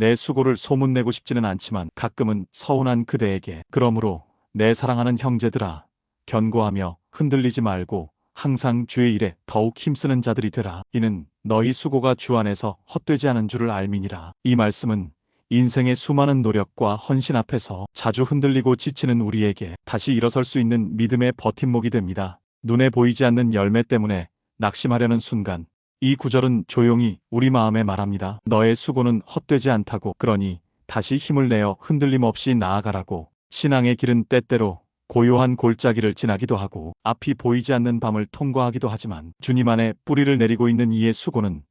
내 수고를 소문내고 싶지는 않지만 가끔은 서운한 그대에게 그러므로 내 사랑하는 형제들아 견고하며 흔들리지 말고 항상 주의 일에 더욱 힘쓰는 자들이 되라. 이는 너희 수고가 주 안에서 헛되지 않은 줄을 알미니라. 이 말씀은 인생의 수많은 노력과 헌신 앞에서 자주 흔들리고 지치는 우리에게 다시 일어설 수 있는 믿음의 버팀목이 됩니다. 눈에 보이지 않는 열매 때문에 낙심하려는 순간 이 구절은 조용히 우리 마음에 말합니다. 너의 수고는 헛되지 않다고 그러니 다시 힘을 내어 흔들림 없이 나아가라고 신앙의 길은 때때로 고요한 골짜기를 지나기도 하고 앞이 보이지 않는 밤을 통과하기도 하지만 주님 안에 뿌리를 내리고 있는 이의 수고는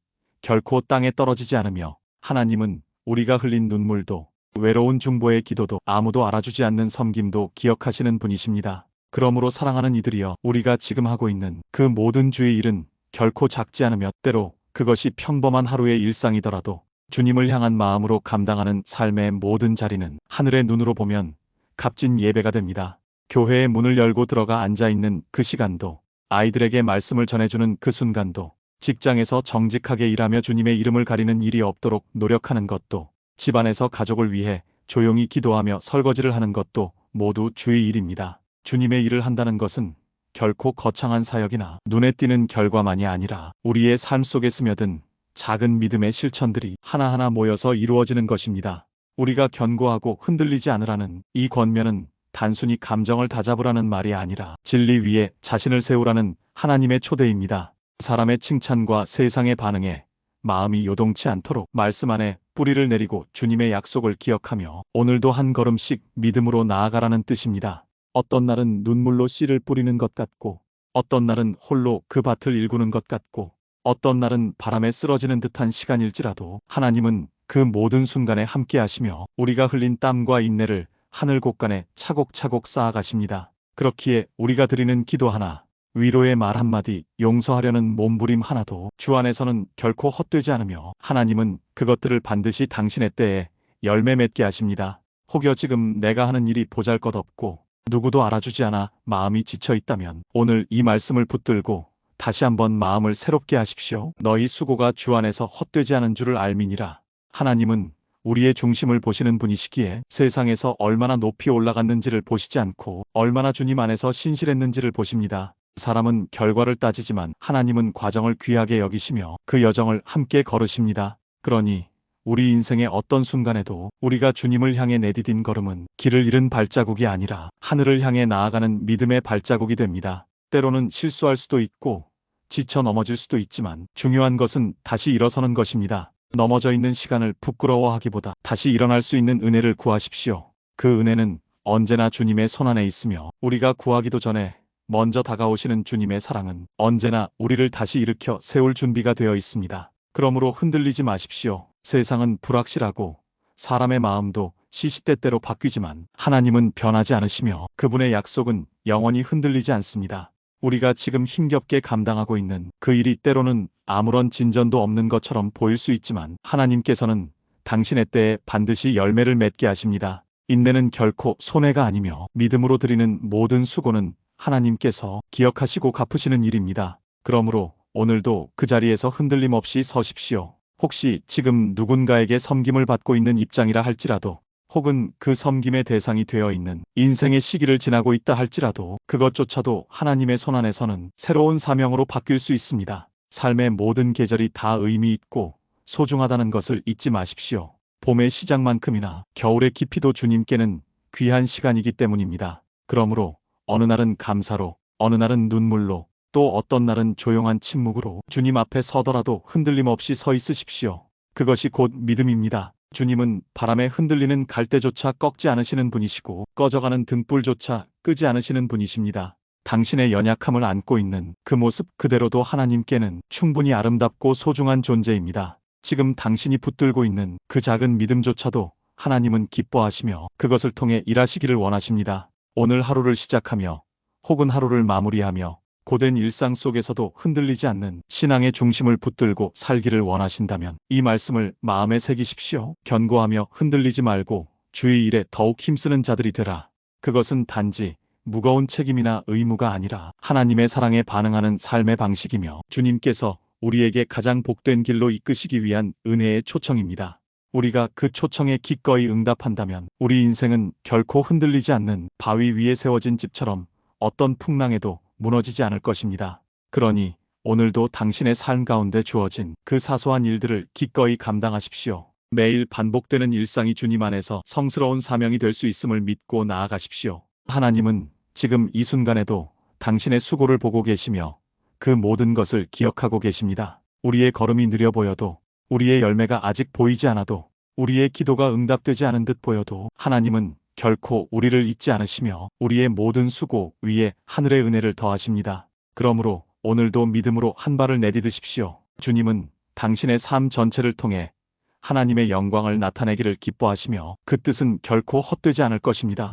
결코 땅에 떨어지지 않으며 하나님은 우리가 흘린 눈물도 외로운 중보의 기도도 아무도 알아주지 않는 섬김도 기억하시는 분이십니다. 그러므로 사랑하는 이들이여 우리가 지금 하고 있는 그 모든 주의 일은 결코 작지 않으며 때로 그것이 평범한 하루의 일상이더라도 주님을 향한 마음으로 감당하는 삶의 모든 자리는 하늘의 눈으로 보면 값진 예배가 됩니다. 교회의 문을 열고 들어가 앉아 있는 그 시간도 아이들에게 말씀을 전해주는 그 순간도 직장에서 정직하게 일하며 주님의 이름을 가리는 일이 없도록 노력하는 것도 집안에서 가족을 위해 조용히 기도하며 설거지를 하는 것도 모두 주의 일입니다. 주님의 일을 한다는 것은 결코 거창한 사역이나 눈에 띄는 결과만이 아니라 우리의 삶 속에 스며든 작은 믿음의 실천들이 하나하나 모여서 이루어지는 것입니다. 우리가 견고하고 흔들리지 않으라는 이 권면은 단순히 감정을 다잡으라는 말이 아니라 진리 위에 자신을 세우라는 하나님의 초대입니다. 사람의 칭찬과 세상의 반응에 마음이 요동치 않도록 말씀 안에 뿌리를 내리고 주님의 약속을 기억하며 오늘도 한 걸음씩 믿음으로 나아가라는 뜻입니다. 어떤 날은 눈물로 씨를 뿌리는 것 같고 어떤 날은 홀로 그 밭을 일구는 것 같고 어떤 날은 바람에 쓰러지는 듯한 시간일지라도 하나님은 그 모든 순간에 함께 하시며 우리가 흘린 땀과 인내를 하늘 곳간에 차곡차곡 쌓아가십니다. 그렇기에 우리가 드리는 기도 하나, 위로의 말 한마디, 용서하려는 몸부림 하나도 주 안에서는 결코 헛되지 않으며 하나님은 그것들을 반드시 당신의 때에 열매 맺게 하십니다. 혹여 지금 내가 하는 일이 보잘것없고 누구도 알아주지 않아 마음이 지쳐 있다면 오늘 이 말씀을 붙들고 다시 한번 마음을 새롭게 하십시오. 너희 수고가 주 안에서 헛되지 않은 줄을 알미니라. 하나님은 우리의 중심을 보시는 분이시기에 세상에서 얼마나 높이 올라갔는지를 보시지 않고 얼마나 주님 안에서 신실했는지를 보십니다. 사람은 결과를 따지지만 하나님은 과정을 귀하게 여기시며 그 여정을 함께 걸으십니다. 그러니 우리 인생의 어떤 순간에도 우리가 주님을 향해 내디딘 걸음은 길을 잃은 발자국이 아니라 하늘을 향해 나아가는 믿음의 발자국이 됩니다. 때로는 실수할 수도 있고 지쳐 넘어질 수도 있지만 중요한 것은 다시 일어서는 것입니다. 넘어져 있는 시간을 부끄러워하기보다 다시 일어날 수 있는 은혜를 구하십시오. 그 은혜는 언제나 주님의 손 안에 있으며 우리가 구하기도 전에 먼저 다가오시는 주님의 사랑은 언제나 우리를 다시 일으켜 세울 준비가 되어 있습니다. 그러므로 흔들리지 마십시오. 세상은 불확실하고 사람의 마음도 시시때때로 바뀌지만 하나님은 변하지 않으시며 그분의 약속은 영원히 흔들리지 않습니다. 우리가 지금 힘겹게 감당하고 있는 그 일이 때로는 아무런 진전도 없는 것처럼 보일 수 있지만 하나님께서는 당신의 때에 반드시 열매를 맺게 하십니다. 인내는 결코 손해가 아니며 믿음으로 드리는 모든 수고는 하나님께서 기억하시고 갚으시는 일입니다. 그러므로 오늘도 그 자리에서 흔들림 없이 서십시오. 혹시 지금 누군가에게 섬김을 받고 있는 입장이라 할지라도 혹은 그 섬김의 대상이 되어 있는 인생의 시기를 지나고 있다 할지라도 그것조차도 하나님의 손안에서는 새로운 사명으로 바뀔 수 있습니다. 삶의 모든 계절이 다 의미 있고 소중하다는 것을 잊지 마십시오. 봄의 시작만큼이나 겨울의 깊이도 주님께는 귀한 시간이기 때문입니다. 그러므로 어느 날은 감사로, 어느 날은 눈물로, 또 어떤 날은 조용한 침묵으로 주님 앞에 서더라도 흔들림 없이 서 있으십시오. 그것이 곧 믿음입니다. 주님은 바람에 흔들리는 갈대조차 꺾지 않으시는 분이시고 꺼져가는 등불조차 끄지 않으시는 분이십니다. 당신의 연약함을 안고 있는 그 모습 그대로도 하나님께는 충분히 아름답고 소중한 존재입니다. 지금 당신이 붙들고 있는 그 작은 믿음조차도 하나님은 기뻐하시며 그것을 통해 일하시기를 원하십니다. 오늘 하루를 시작하며 혹은 하루를 마무리하며 고된 일상 속에서도 흔들리지 않는 신앙의 중심을 붙들고 살기를 원하신다면 이 말씀을 마음에 새기십시오. 견고하며 흔들리지 말고 주의 일에 더욱 힘쓰는 자들이 되라. 그것은 단지 무거운 책임이나 의무가 아니라 하나님의 사랑에 반응하는 삶의 방식이며 주님께서 우리에게 가장 복된 길로 이끄시기 위한 은혜의 초청입니다. 우리가 그 초청에 기꺼이 응답한다면 우리 인생은 결코 흔들리지 않는 바위 위에 세워진 집처럼 어떤 풍랑에도 무너지지 않을 것입니다. 그러니 오늘도 당신의 삶 가운데 주어진 그 사소한 일들을 기꺼이 감당하십시오. 매일 반복되는 일상이 주님 안에서 성스러운 사명이 될 수 있음을 믿고 나아가십시오. 하나님은 지금 이 순간에도 당신의 수고를 보고 계시며 그 모든 것을 기억하고 계십니다. 우리의 걸음이 느려 보여도 우리의 열매가 아직 보이지 않아도 우리의 기도가 응답되지 않은 듯 보여도 하나님은 결코 우리를 잊지 않으시며 우리의 모든 수고 위에 하늘의 은혜를 더하십니다. 그러므로 오늘도 믿음으로 한 발을 내디드십시오. 주님은 당신의 삶 전체를 통해 하나님의 영광을 나타내기를 기뻐하시며 그 뜻은 결코 헛되지 않을 것입니다.